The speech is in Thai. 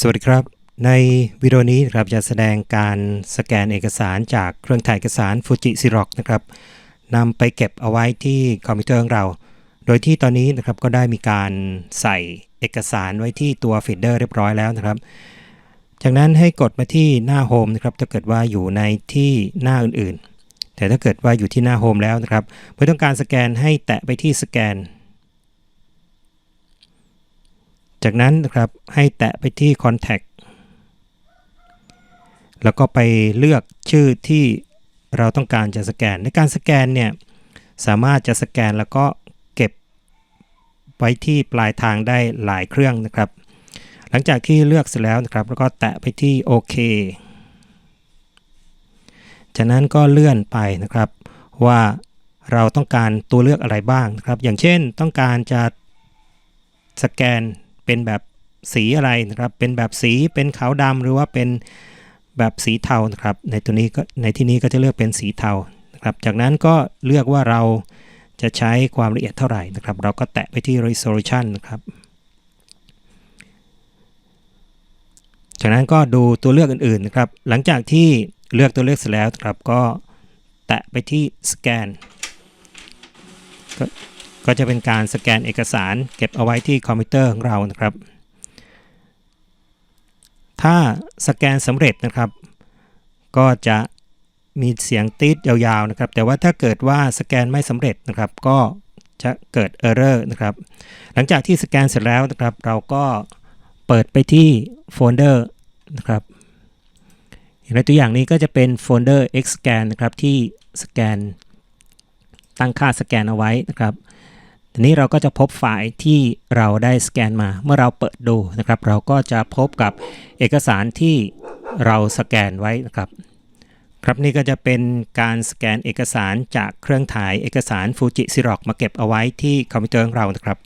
สวัสดีครับ ในวิดีโอนี้ครับจะแสดงการสแกนเอกสารจากเครื่องถ่ายเอกสาร Fuji Xerox นะครับนำไปเก็บเอาไว้ที่คอมพิวเตอร์ของเรา โดยที่ตอนนี้นะครับก็ได้มีการใส่เอกสารไว้ที่ตัวฟีดเดอร์เรียบร้อยแล้วนะครับ จากนั้นให้กดมาที่หน้าโฮมนะครับถ้าเกิดว่าอยู่ในที่หน้าอื่นๆ แต่ถ้าเกิดว่าอยู่ที่หน้าโฮมแล้วนะครับเมื่อต้องการสแกนให้แตะไปที่สแกน จากนั้นนะครับให้แตะไปที่ Contact แล้วก็ไปเลือกชื่อที่เราต้องการจะสแกน ในการสแกนเนี่ยสามารถจะสแกนแล้วก็เก็บไว้ที่ปลายทางได้หลายเครื่องนะครับ หลังจากที่เลือกเสร็จแล้วนะครับ แล้วก็แตะไปที่โอเคจากนั้นก็เลื่อนไปนะครับว่าเราต้องการตัวเลือกอะไรบ้างนะครับ อย่างเช่นต้องการจะสแกน เป็นแบบสีอะไรนะครับ เป็นแบบสีเป็นขาวดำหรือว่าเป็นแบบสีเทานะครับ ในตัวนี้ก็ในที่นี้ก็จะเลือกเป็นสีเทานะครับ จากนั้นก็เลือกว่าเราจะใช้ความละเอียดเท่าไหร่นะครับ เราก็แตะไปที่ resolution นะครับ จากนั้นก็ดูตัวเลือกอื่นๆนะครับ หลังจากที่เลือกตัวเลือกเสร็จแล้วครับ ก็แตะไปที่สแกน ก็จะเป็นการสแกนเอกสารเก็บเอาไว้ที่คอมพิวเตอร์ของเรานะครับ ถ้าสแกนสำเร็จนะครับ ก็จะมีเสียงติดยาวๆนะครับ แต่ว่าถ้าเกิดว่าสแกนไม่สำเร็จนะครับ ก็จะเกิด Error นะครับ หลังจากที่สแกนเสร็จแล้วนะครับ เราก็เปิดไปที่โฟลเดอร์นะครับในตัวอย่างนี้ก็จะเป็นโฟลเดอร์ Xscan นะครับที่สแกน ตั้งค่าสแกนเอาไว้นะครับ ทีนี้เราก็จะพบไฟล์ที่เราได้สแกนมา เมื่อเราเปิดดูนะครับ เราก็จะพบกับเอกสารที่เราสแกนไว้นะครับ ครับนี่ก็จะเป็นการสแกนเอกสารจากเครื่องถ่ายเอกสารฟูจิซิร็อกมาเก็บเอาไว้ที่คอมพิวเตอร์ของเรานะครับ